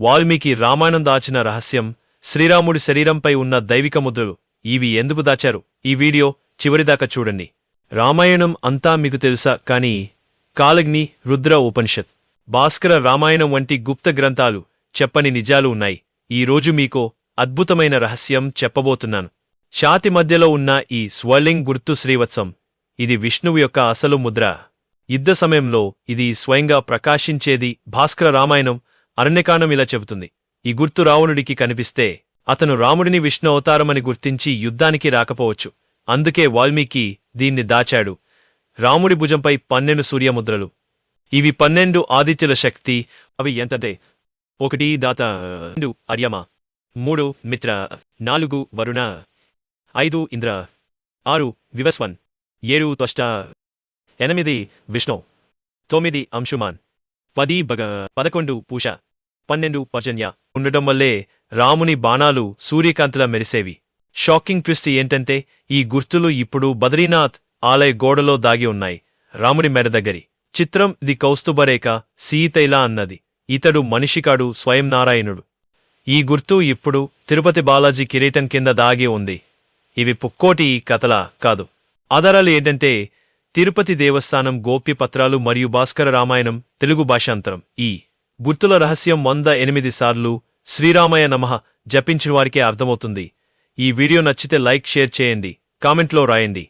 వాల్మీకి రామాయణం దాచిన రహస్యం శ్రీరాముడి శరీరంపై ఉన్న దైవిక ముద్రలు ఇవి ఎందుకు దాచారు? ఈ వీడియో చివరిదాకా చూడండి. రామాయణం అంతా మీకు తెలుసా కానీ కాలగ్ని రుద్ర ఉపనిషత్ భాస్కర రామాయణం వంటి గుప్త గ్రంథాలు చెప్పని నిజాలు ఉన్నాయి. ఈ రోజు మీకో అద్భుతమైన రహస్యం చెప్పబోతున్నాను. ఛాతి మధ్యలో ఉన్న ఈ స్వలింగ్ గుర్తు శ్రీవత్సం ఇది విష్ణువు యొక్క అసలు ముద్ర. యుద్ధ సమయంలో ఇది స్వయంగా ప్రకాశించేది భాస్కర రామాయణం అరణ్యకాండం ఇలా చెబుతుంది. ఈ గుర్తు రావణుడికి కనిపిస్తే అతను రాముడిని విష్ణు అవతారమని గుర్తించి యుద్ధానికి రాకపోవచ్చు. అందుకే వాల్మీకి దీన్ని దాచాడు. రాముడి భుజంపై పన్నెండు సూర్యముద్రలు. ఇవి పన్నెండు ఆదిత్యుల శక్తి. అవి ఎంతటే? ఒకటి దాత రెండు అర్యమ మూడు మిత్ర నాలుగు వరుణ ఐదు ఇంద్ర ఆరు వివస్వన్ ఏడు త్వష్ట ఎనిమిది విష్ణు తొమ్మిది అంశుమాన్ పది బగ పదకొండు పూష. పన్నెండు పర్జన్య. ఉండటం వల్లే రాముని బాణాలు సూర్యకాంతిలా మెరిసేవి. షాకింగ్ ట్విస్ట్ ఏంటంటే ఈ గుర్తులు ఇప్పుడు బద్రీనాథ్ ఆలయ గోడలో దాగి ఉన్నాయి రాముడి మెడ దగ్గరి. చిత్రం ది కౌస్తుభరేఖ సీతైలా అన్నది. ఇతడు మనిషికాడు స్వయం నారాయణుడు. ఈ గుర్తు ఇప్పుడు తిరుపతి బాలాజీ కిరీటం కింద దాగి ఉంది. ఇవి పుక్కోటి కథలా కాదు. ఆధారాలు ఏంటంటే తిరుపతి దేవస్థానం గోప్యపత్రాలు మరియు భాస్కర రామాయణం తెలుగు భాషాంతరం. ఈ గుర్తుల రహస్యం వంద ఎనిమిది సార్లు శ్రీరామయ నమః జపించిన వారికే అర్థమవుతుంది. ఈ వీడియో నచ్చితే లైక్ షేర్ చేయండి. కామెంట్లో రాయండి.